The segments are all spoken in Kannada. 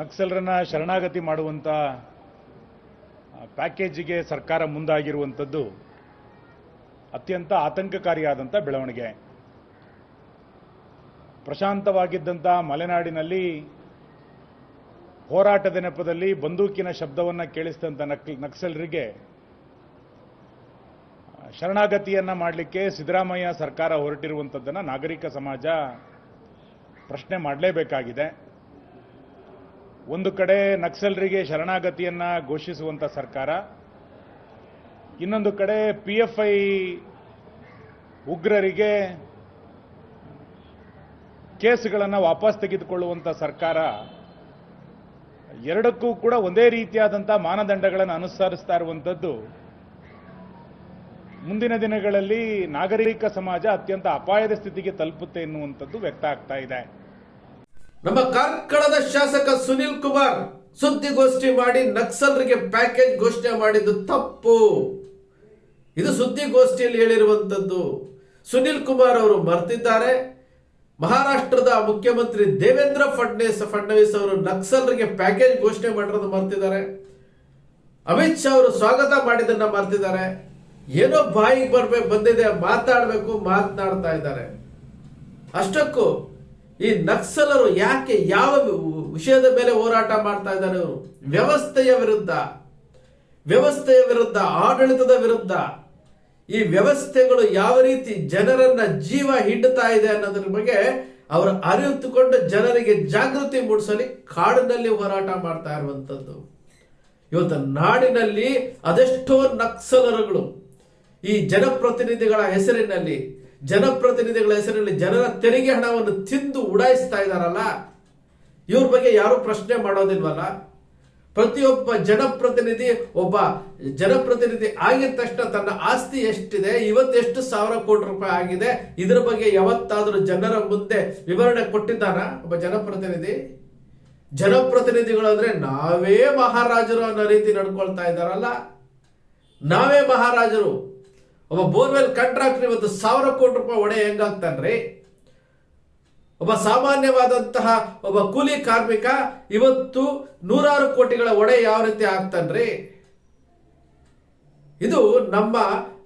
ನಕ್ಸಲರನ್ನ ಶರಣಾಗತಿ ಮಾಡುವಂಥ ಪ್ಯಾಕೇಜಿಗೆ ಸರ್ಕಾರ ಮುಂದಾಗಿರುವಂಥದ್ದು ಅತ್ಯಂತ ಆತಂಕಕಾರಿಯಾದಂಥ ಬೆಳವಣಿಗೆ. ಪ್ರಶಾಂತವಾಗಿದ್ದಂಥ ಮಲೆನಾಡಿನಲ್ಲಿ ಹೋರಾಟದ ನೆಪದಲ್ಲಿ ಬಂದೂಕಿನ ಶಬ್ದವನ್ನು ಕೇಳಿಸಿದಂಥ ನಕ್, ನಕ್ಸಲರಿಗೆ ಶರಣಾಗತಿಯನ್ನು ಮಾಡಲಿಕ್ಕೆ ಸಿದ್ದರಾಮಯ್ಯ ಸರ್ಕಾರ ಹೊರಟಿರುವಂಥದ್ದನ್ನು ನಾಗರಿಕ ಸಮಾಜ ಪ್ರಶ್ನೆ ಮಾಡಲೇಬೇಕಾಗಿದೆ. ಒಂದು ಕಡೆ ನಕ್ಸಲರಿಗೆ ಶರಣಾಗತಿಯನ್ನ ಘೋಷಿಸುವಂತ ಸರ್ಕಾರ, ಇನ್ನೊಂದು ಕಡೆ ಪಿ ಎಫ್ ಐ ಉಗ್ರರಿಗೆ ಕೇಸ್ಗಳನ್ನು ವಾಪಸ್ ತೆಗೆದುಕೊಳ್ಳುವಂಥ ಸರ್ಕಾರ, ಎರಡಕ್ಕೂ ಕೂಡ ಒಂದೇ ರೀತಿಯಾದಂಥ ಮಾನದಂಡಗಳನ್ನು ಅನುಸರಿಸ್ತಾ ಇರುವಂಥದ್ದು ಮುಂದಿನ ದಿನಗಳಲ್ಲಿ ನಾಗರಿಕ ಸಮಾಜ ಅತ್ಯಂತ ಅಪಾಯದ ಸ್ಥಿತಿಗೆ ತಲುಪುತ್ತೆ ಎನ್ನುವಂಥದ್ದು ವ್ಯಕ್ತ ಆಗ್ತಾ ಇದೆ. ನಮ್ಮ ಕಾರ್ಕಳದ ಶಾಸಕ ಸುನಿಲ್ ಕುಮಾರ್ ಸುದ್ದಿಗೋಷ್ಠಿ ಮಾಡಿ ನಕ್ಸಲರಿಗೆ ಪ್ಯಾಕೇಜ್ ಘೋಷಣೆ ಮಾಡಿದ್ದು ತಪ್ಪು. ಇದು ಸುದ್ದಿಗೋಷ್ಠಿಯಲ್ಲಿ ಹೇಳಿರುವಂತದ್ದು. ಸುನಿಲ್ ಕುಮಾರ್ ಅವರು ಮರ್ತಿದ್ದಾರೆ. ಮಹಾರಾಷ್ಟ್ರದ ಮುಖ್ಯಮಂತ್ರಿ ದೇವೇಂದ್ರ ಫಡ್ನೀಸ್ ಫಡ್ನವೀಸ್ ಅವರು ನಕ್ಸಲರಿಗೆ ಪ್ಯಾಕೇಜ್ ಘೋಷಣೆ ಮಾಡಿರೋದು ಮರ್ತಿದ್ದಾರೆ. ಅಮಿತ್ ಶಾ ಅವರು ಸ್ವಾಗತ ಮಾಡಿದ್ದನ್ನ ಮರ್ತಿದ್ದಾರೆ. ಏನೋ ಬಾಯಿಗೆ ಬರ್ಬೇಕು ಬಂದಿದೆ, ಮಾತಾಡಬೇಕು, ಮಾತನಾಡ್ತಾ ಇದ್ದಾರೆ. ಅಷ್ಟಕ್ಕೂ ಈ ನಕ್ಸಲರು ಯಾಕೆ ಯಾವ ವಿಷಯದ ಮೇಲೆ ಹೋರಾಟ ಮಾಡ್ತಾ ಇದ್ದಾರೆ ಇವರು? ವ್ಯವಸ್ಥೆಯ ವಿರುದ್ಧ ವ್ಯವಸ್ಥೆಯ ವಿರುದ್ಧ, ಆಡಳಿತದ ವಿರುದ್ಧ ಈ ವ್ಯವಸ್ಥೆಗಳು ಯಾವ ರೀತಿ ಜನರನ್ನ ಜೀವ ಹಿಡ್ತಾ ಇದೆ ಅನ್ನೋದ್ರ ಬಗ್ಗೆ ಅವರು ಅರಿತುಕೊಂಡು ಜನರಿಗೆ ಜಾಗೃತಿ ಮೂಡಿಸಲಿ, ಕಾಡಿನಲ್ಲಿ ಹೋರಾಟ ಮಾಡ್ತಾ ಇರುವಂಥದ್ದು ಇವತ್ತು ನಾಡಿನಲ್ಲಿ ಅದೆಷ್ಟೋ ನಕ್ಸಲರುಗಳು ಈ ಜನಪ್ರತಿನಿಧಿಗಳ ಹೆಸರಿನಲ್ಲಿ ಜನಪ್ರತಿನಿಧಿಗಳ ಹೆಸರಿನಲ್ಲಿ ಜನರ ತೆರಿಗೆ ಹಣವನ್ನು ತಿಂದು ಉಡಾಯಿಸ್ತಾ ಇದ್ದಾರಲ್ಲ, ಇವ್ರ ಬಗ್ಗೆ ಯಾರು ಪ್ರಶ್ನೆ ಮಾಡೋದಿಲ್ವಲ್ಲ? ಪ್ರತಿಯೊಬ್ಬ ಜನಪ್ರತಿನಿಧಿ, ಒಬ್ಬ ಜನಪ್ರತಿನಿಧಿ ಆಗಿದ ತಕ್ಷಣ ತನ್ನ ಆಸ್ತಿ ಎಷ್ಟಿದೆ, ಇವತ್ತೆಷ್ಟು ಸಾವಿರ ಕೋಟಿ ರೂಪಾಯಿ ಆಗಿದೆ, ಇದರ ಬಗ್ಗೆ ಯಾವತ್ತಾದರೂ ಜನರ ಮುಂದೆ ವಿವರಣೆ ಕೊಟ್ಟಿದ್ದಾನ ಒಬ್ಬ ಜನಪ್ರತಿನಿಧಿ? ಜನಪ್ರತಿನಿಧಿಗಳು ಅಂದ್ರೆ ನಾವೇ ಮಹಾರಾಜರು ಅನ್ನೋ ರೀತಿ ನಡ್ಕೊಳ್ತಾ ಇದ್ದಾರಲ್ಲ. ನಾವೇ ಮಹಾರಾಜರು. ಒಬ್ಬ ಬೋರ್ವೆಲ್ ಕಾಂಟ್ರಾಕ್ಟರ್ ಇವತ್ತು ಸಾವಿರ ಕೋಟಿ ರೂಪಾಯಿ ಒಡೆ ಹೆಂಗಾಗ್ತಾನ್ರಿ? ಒಬ್ಬ ಸಾಮಾನ್ಯವಾದಂತಹ ಒಬ್ಬ ಕೂಲಿ ಕಾರ್ಮಿಕ ಇವತ್ತು ನೂರಾರು ಕೋಟಿಗಳ ಒಡೆ ಯಾವ ರೀತಿ ಆಗ್ತಾನ್ರಿ? ಇದು ನಮ್ಮ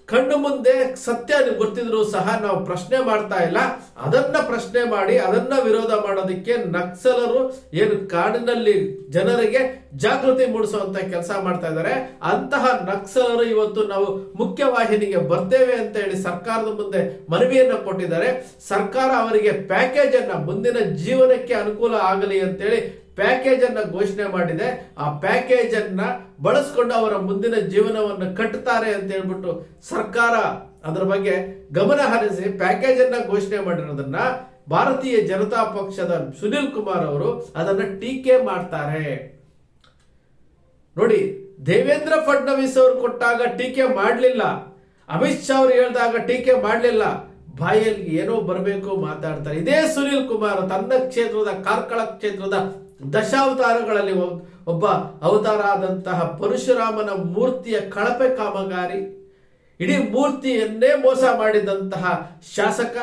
ಕಣ್ಣು ಮುಂದೆ ಸತ್ಯ ಗೊತ್ತಿದ್ರು ಸಹ ನಾವು ಪ್ರಶ್ನೆ ಮಾಡ್ತಾ ಇಲ್ಲ. ಅದನ್ನ ಪ್ರಶ್ನೆ ಮಾಡಿ, ಅದನ್ನ ವಿರೋಧ ಮಾಡೋದಕ್ಕೆ ನಕ್ಸಲರು ಏನು ಕಾಡಿನಲ್ಲಿ ಜನರಿಗೆ ಜಾಗೃತಿ ಮೂಡಿಸುವಂತ ಕೆಲಸ ಮಾಡ್ತಾ ಇದ್ದಾರೆ. ಅಂತಹ ನಕ್ಸಲರು ಇವತ್ತು ನಾವು ಮುಖ್ಯವಾಹಿನಿಗೆ ಬರ್ತೇವೆ ಅಂತ ಹೇಳಿ ಸರ್ಕಾರದ ಮುಂದೆ ಮನವಿಯನ್ನು ಕೊಟ್ಟಿದ್ದಾರೆ. ಸರ್ಕಾರ ಅವರಿಗೆ ಪ್ಯಾಕೇಜ್ ಅನ್ನ ಮುಂದಿನ ಜೀವನಕ್ಕೆ ಅನುಕೂಲ ಆಗಲಿ ಅಂತೇಳಿ ಪ್ಯಾಕೇಜ್ ಅನ್ನ ಘೋಷಣೆ ಮಾಡಿದೆ. ಆ ಪ್ಯಾಕೇಜ್ ಅನ್ನ ಬಳಸ್ಕೊಂಡು ಅವರ ಮುಂದಿನ ಜೀವನವನ್ನು ಕಟ್ಟುತ್ತಾರೆ ಅಂತ ಹೇಳ್ಬಿಟ್ಟು ಸರ್ಕಾರ ಅದರ ಬಗ್ಗೆ ಗಮನ ಹರಿಸಿ ಪ್ಯಾಕೇಜ್ ಅನ್ನ ಘೋಷಣೆ ಮಾಡಿರೋದನ್ನ ಭಾರತೀಯ ಜನತಾ ಪಕ್ಷದ ಸುನಿಲ್ ಕುಮಾರ್ ಅವರು ಅದನ್ನ ಟೀಕೆ ಮಾಡ್ತಾರೆ. ನೋಡಿ, ದೇವೇಂದ್ರ ಫಡ್ನವೀಸ್ ಅವರು ಕೊಟ್ಟಾಗ ಟೀಕೆ ಮಾಡಲಿಲ್ಲ. ಅಮಿತ್ ಶಾ ಅವರು ಹೇಳಿದಾಗ ಟೀಕೆ ಮಾಡಲಿಲ್ಲ. ಬಾಯಲ್ಲಿ ಏನೋ ಬರಬೇಕು ಮಾತಾಡ್ತಾರೆ. ಇದೇ ಸುನಿಲ್ ಕುಮಾರ್ ತನ್ನ ಕ್ಷೇತ್ರದ ಕಾರ್ಕಳ ಕ್ಷೇತ್ರದ ದಶಾವತಾರಗಳಲ್ಲಿ ಒಬ್- ಒಬ್ಬ ಅವತಾರ ಆದಂತಹ ಪರಶುರಾಮನ ಮೂರ್ತಿಯ ಕಳಪೆ ಕಾಮಗಾರಿ, ಇಡೀ ಮೂರ್ತಿಯನ್ನೇ ಮೋಸ ಮಾಡಿದಂತಹ ಶಾಸಕ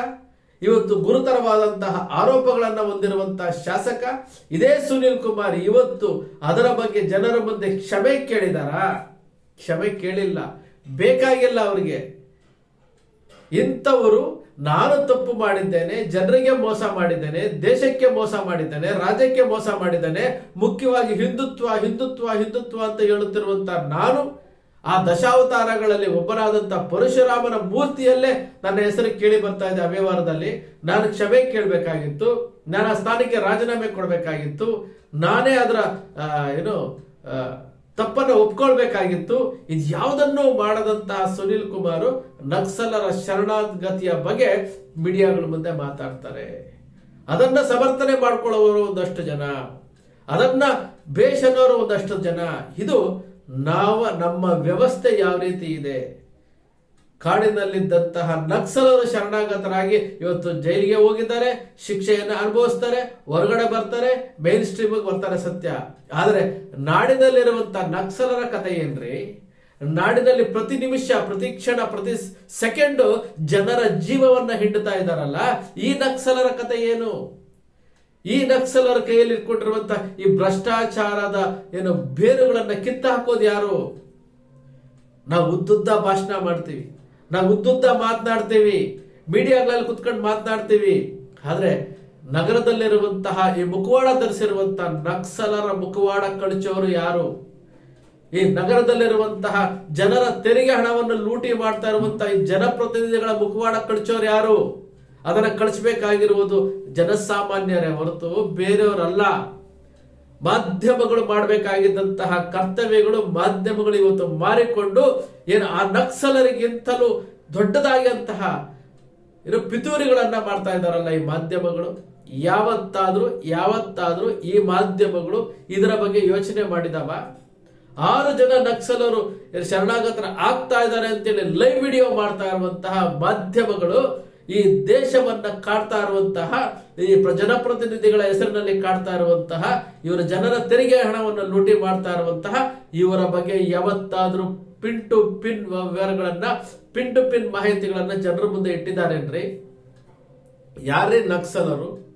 ಇವತ್ತು ಗುರುತರವಾದಂತಹ ಆರೋಪಗಳನ್ನು ಹೊಂದಿರುವಂತಹ ಶಾಸಕ ಇದೇ ಸುನಿಲ್ ಕುಮಾರ್ ಇವತ್ತು ಅದರ ಬಗ್ಗೆ ಜನರ ಮುಂದೆ ಕ್ಷಮೆ ಕೇಳಿದಾರ? ಕ್ಷಮೆ ಕೇಳಿಲ್ಲ. ಬೇಕಾಗಿಲ್ಲ ಅವರಿಗೆ. ಇಂಥವರು ನಾನು ತಪ್ಪು ಮಾಡಿದ್ದೇನೆ, ಜನರಿಗೆ ಮೋಸ ಮಾಡಿದ್ದೇನೆ, ದೇಶಕ್ಕೆ ಮೋಸ ಮಾಡಿದ್ದೇನೆ, ರಾಜ್ಯಕ್ಕೆ ಮೋಸ ಮಾಡಿದ್ದೇನೆ, ಮುಖ್ಯವಾಗಿ ಹಿಂದುತ್ವ ಹಿಂದುತ್ವ ಹಿಂದುತ್ವ ಅಂತ ಹೇಳುತ್ತಿರುವಂತ ನಾನು ಆ ದಶಾವತಾರಗಳಲ್ಲಿ ಒಬ್ಬರಾದಂತ ಪರಶುರಾಮನ ಮೂರ್ತಿಯಲ್ಲೇ ನನ್ನ ಹೆಸರು ಕೇಳಿ ಬರ್ತಾ ಇದೆ ಅವ್ಯವಹಾರದಲ್ಲಿ ನಾನು ಕ್ಷಮೆ ಕೇಳಬೇಕಾಗಿತ್ತು, ನಾನು ಆ ಸ್ಥಾನಕ್ಕೆ ರಾಜೀನಾಮೆ ಕೊಡಬೇಕಾಗಿತ್ತು, ನಾನೇ ಅದರ ಏನು ತಪ್ಪನ್ನು ಒಪ್ಕೊಳ್ಬೇಕಾಗಿತ್ತು. ಇದು ಯಾವುದನ್ನು ಮಾಡದಂತಹ ಸುನೀಲ್ ಕುಮಾರ್ ನಕ್ಸಲರ ಶರಣಾಗತಿಯ ಬಗ್ಗೆ ಮೀಡಿಯಾಗಳ ಮುಂದೆ ಮಾತಾಡ್ತಾರೆ. ಅದನ್ನ ಸಮರ್ಥನೆ ಮಾಡ್ಕೊಳ್ಳೋರು ಒಂದಷ್ಟು ಜನ, ಅದನ್ನ ಬೇಷನ್ನೋರು ಒಂದಷ್ಟು ಜನ. ಇದು ನಾವು ನಮ್ಮ ವ್ಯವಸ್ಥೆ ಯಾವ ರೀತಿ ಇದೆ? ಕಾಡಿನಲ್ಲಿದ್ದಂತಹ ನಕ್ಸಲರು ಶರಣಾಗತರಾಗಿ ಇವತ್ತು ಜೈಲಿಗೆ ಹೋಗಿದ್ದಾರೆ, ಶಿಕ್ಷೆಯನ್ನು ಅನುಭವಿಸ್ತಾರೆ, ಹೊರಗಡೆ ಬರ್ತಾರೆ ಮೇನ್ ಸ್ಟ್ರೀಮ್ ಬರ್ತಾರೆ ಸತ್ಯ. ಆದರೆ ನಾಡಿನಲ್ಲಿರುವಂತಹ ನಕ್ಸಲರ ಕಥೆ ಏನ್ರಿ? ನಾಡಿನಲ್ಲಿ ಪ್ರತಿ ನಿಮಿಷ, ಪ್ರತಿ ಕ್ಷಣ, ಪ್ರತಿ ಸೆಕೆಂಡು ಜನರ ಜೀವವನ್ನ ಹಿಂಡುತ್ತಾ ಇದ್ದಾರಲ್ಲ, ಈ ನಕ್ಸಲರ ಕಥೆ ಏನು? ಈ ನಕ್ಸಲರ ಕೈಯಲ್ಲಿ ಇಟ್ಕೊಂಡಿರುವಂತ ಈ ಭ್ರಷ್ಟಾಚಾರದ ಏನು ಬೇರುಗಳನ್ನ ಕಿತ್ತ ಹಾಕೋದು ಯಾರು? ನಾವು ಉದ್ದುದ್ದ ಭಾಷಣ ಮಾಡ್ತೀವಿ. ನಾವು ಉದ್ದುದ್ದ ಮಾತನಾಡ್ತೀವಿ. ಮೀಡಿಯಾಗಳಲ್ಲಿ ಕುತ್ಕೊಂಡು ಮಾತನಾಡ್ತೀವಿ. ಆದ್ರೆ ನಗರದಲ್ಲಿರುವಂತಹ ಈ ಮುಖವಾಡ ಧರಿಸಿರುವಂತಹ ನಕ್ಸಲರ ಮುಖವಾಡ ಕಳಚೋರು ಯಾರು? ಈ ನಗರದಲ್ಲಿರುವಂತಹ ಜನರ ತೆರಿಗೆ ಹಣವನ್ನು ಲೂಟಿ ಮಾಡ್ತಾ ಇರುವಂತಹ ಈ ಜನಪ್ರತಿನಿಧಿಗಳ ಮುಖವಾಡ ಕಳಚೋರು ಯಾರು? ಅದನ್ನ ಕಳಿಸ್ಬೇಕಾಗಿರುವುದು ಜನಸಾಮಾನ್ಯರೇ ಹೊರತು ಬೇರೆಯವರಲ್ಲ. ಮಾಧ್ಯಮಗಳು ಮಾಡಬೇಕಾಗಿದ್ದಂತಹ ಕರ್ತವ್ಯಗಳು ಮಾಧ್ಯಮಗಳು ಇವತ್ತು ಮಾರಿಕೊಂಡು ಏನು ಆ ನಕ್ಸಲರಿಗಿಂತಲೂ ದೊಡ್ಡದಾಗಿ ಅಂತಹ ಏನು ಪಿತೂರಿಗಳನ್ನು ಮಾಡ್ತಾ ಇದ್ದಾರಲ್ಲ ಈ ಮಾಧ್ಯಮಗಳು. ಯಾವತ್ತಾದರೂ ಯಾವತ್ತಾದರೂ ಈ ಮಾಧ್ಯಮಗಳು ಇದರ ಬಗ್ಗೆ ಯೋಚನೆ ಮಾಡಿದವ. ಆರು ಜನ ನಕ್ಸಲರು ಶರಣಾಗತರ ಆಗ್ತಾ ಇದ್ದಾರೆ ಅಂತೇಳಿ ಲೈವ್ ವಿಡಿಯೋ ಮಾಡ್ತಾ ಇರುವಂತಹ ಮಾಧ್ಯಮಗಳು ಈ ದೇಶವನ್ನ ಕಾಡ್ತಾ ಇರುವಂತಹ, ಈ ಪ್ರ- ಜನಪ್ರತಿನಿಧಿಗಳ ಹೆಸರಿನಲ್ಲಿ ಕಾಡ್ತಾ ಇರುವಂತಹ, ಇವರ ಜನರ ತೆರಿಗೆ ಹಣವನ್ನು ಲೂಟಿ ಮಾಡ್ತಾ ಇರುವಂತಹ, ಇವರ ಬಗ್ಗೆ ಯಾವತ್ತಾದ್ರೂ ಪಿನ್ ಟು ಪಿನ್ ವಿವರಗಳನ್ನ ಪಿನ್ ಟು ಪಿನ್ ಮಾಹಿತಿಗಳನ್ನ ಜನರ ಮುಂದೆ ಇಟ್ಟಿದ್ದಾರೇನ್ರಿ ಯಾರೇ ನಕ್ಸಲರು?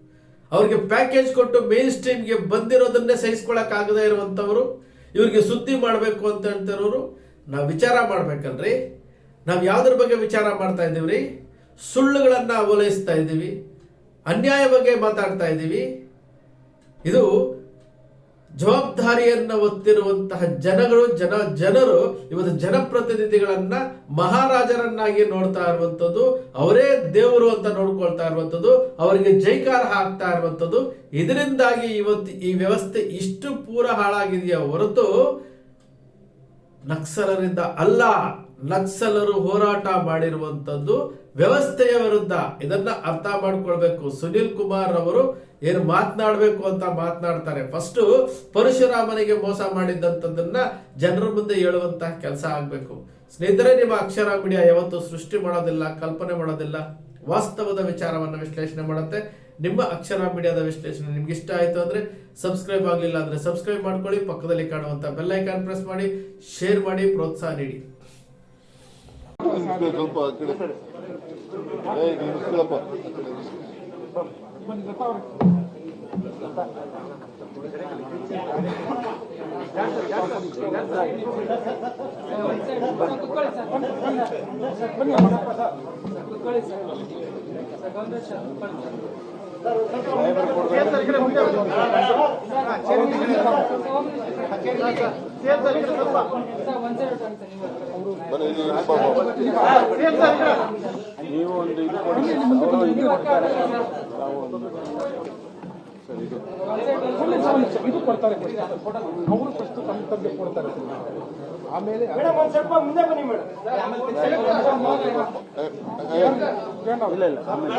ಅವ್ರಿಗೆ ಪ್ಯಾಕೇಜ್ ಕೊಟ್ಟು ಮೇನ್ ಸ್ಟ್ರೀಮ್ಗೆ ಬಂದಿರೋದನ್ನೇ ಸಹಿಸ್ಕೊಳಕ್ ಆಗದೇ ಇರುವಂತವರು ಇವ್ರಿಗೆ ಸುದ್ದಿ ಮಾಡಬೇಕು ಅಂತ ಹೇಳ್ತಿರೋರು, ನಾವು ವಿಚಾರ ಮಾಡ್ಬೇಕಲ್ರಿ? ನಾವು ಯಾವ್ದ್ರ ಬಗ್ಗೆ ವಿಚಾರ ಮಾಡ್ತಾ ಇದ್ದೀವ್ರಿ? ಸುಳ್ಳುಗಳನ್ನ ಓಲೈಸ್ತಾ ಇದ್ದೀವಿ, ಅನ್ಯಾಯ ಬಗ್ಗೆ ಮಾತಾಡ್ತಾ ಇದ್ದೀವಿ. ಇದು ಜವಾಬ್ದಾರಿಯನ್ನು ಹೊತ್ತಿರುವಂತಹ ಜನಗಳು, ಜನ, ಜನರು ಇವತ್ತು ಜನಪ್ರತಿನಿಧಿಗಳನ್ನ ಮಹಾರಾಜರನ್ನಾಗಿ ನೋಡ್ತಾ ಇರುವಂತದ್ದು ಅವರೇ ದೇವರು ಅಂತ ನೋಡ್ಕೊಳ್ತಾ ಇರುವಂತದ್ದು ಅವರಿಗೆ ಜೈಕಾರ ಹಾಕ್ತಾ ಇರುವಂತದ್ದು ಇದರಿಂದಾಗಿ ಇವತ್ತು ಈ ವ್ಯವಸ್ಥೆ ಇಷ್ಟು ಪೂರ ಹಾಳಾಗಿದೆಯಾ ಹೊರತು ನಕ್ಸಲರಿಂದ ಅಲ್ಲ. ನಕ್ಸಲರು ಹೋರಾಟ ಮಾಡಿರುವಂತದ್ದು ವ್ಯವಸ್ಥೆಯ ವಿರುದ್ಧ. ಇದನ್ನ ಅರ್ಥ ಮಾಡ್ಕೊಳ್ಬೇಕು. ಸುನಿಲ್ ಕುಮಾರ್ ಅವರು ಏನು ಮಾತನಾಡಬೇಕು ಅಂತ ಮಾತನಾಡ್ತಾರೆ. ಫಸ್ಟ್ ಪರಶುರಾಮನಿಗೆ ಮೋಸ ಮಾಡಿದ್ದಂಥದ್ದನ್ನ ಜನರ ಮುಂದೆ ಹೇಳುವಂತಹ ಕೆಲಸ ಆಗ್ಬೇಕು. ಸ್ನೇಹಿತರೆ ನಿಮ್ಮ ಅಕ್ಷರ ಮೀಡಿಯಾ ಯಾವತ್ತು ಸೃಷ್ಟಿ ಮಾಡೋದಿಲ್ಲ, ಕಲ್ಪನೆ ಮಾಡೋದಿಲ್ಲ. ವಾಸ್ತವದ ವಿಚಾರವನ್ನ ವಿಶ್ಲೇಷಣೆ ಮಾಡುತ್ತೆ. ನಿಮ್ಮ ಅಕ್ಷರ ಮೀಡಿಯಾದ ವಿಶ್ಲೇಷಣೆ ನಿಮ್ಗೆ ಇಷ್ಟ ಆಯ್ತು ಅಂದ್ರೆ ಸಬ್ಸ್ಕ್ರೈಬ್ ಆಗಲಿಲ್ಲ ಅಂದ್ರೆ ಸಬ್ಸ್ಕ್ರೈಬ್ ಮಾಡ್ಕೊಳ್ಳಿ. ಪಕ್ಕದಲ್ಲಿ ಕಾಣುವಂತ ಬೆಲ್ಲೈಕಾನ್ ಪ್ರೆಸ್ ಮಾಡಿ, ಶೇರ್ ಮಾಡಿ, ಪ್ರೋತ್ಸಾಹ ನೀಡಿ. ಸ್ವಲ್ಪ ಆ ಕಡೆ ನಿಂತ್ಕೊಳ್ಳಪ್ಪ ಬನ್ನಿ ಇಲ್ಲಿ ಇರಪ್ಪ. ನೀವು ಒಂದು ಇದು ಕೊಡಿ ಇದು ಕೊಡ್ತಾರೆ ಕೊಡ್ತಾರೆ ಅವರು ಫಸ್ಟ್ ತಮ್ಮ ತಮಗೆ ಕೊಡ್ತಾರೆ ಆಮೇಲೆ ಏ, ಏ, ಇಲ್ಲ ಆಮೇಲೆ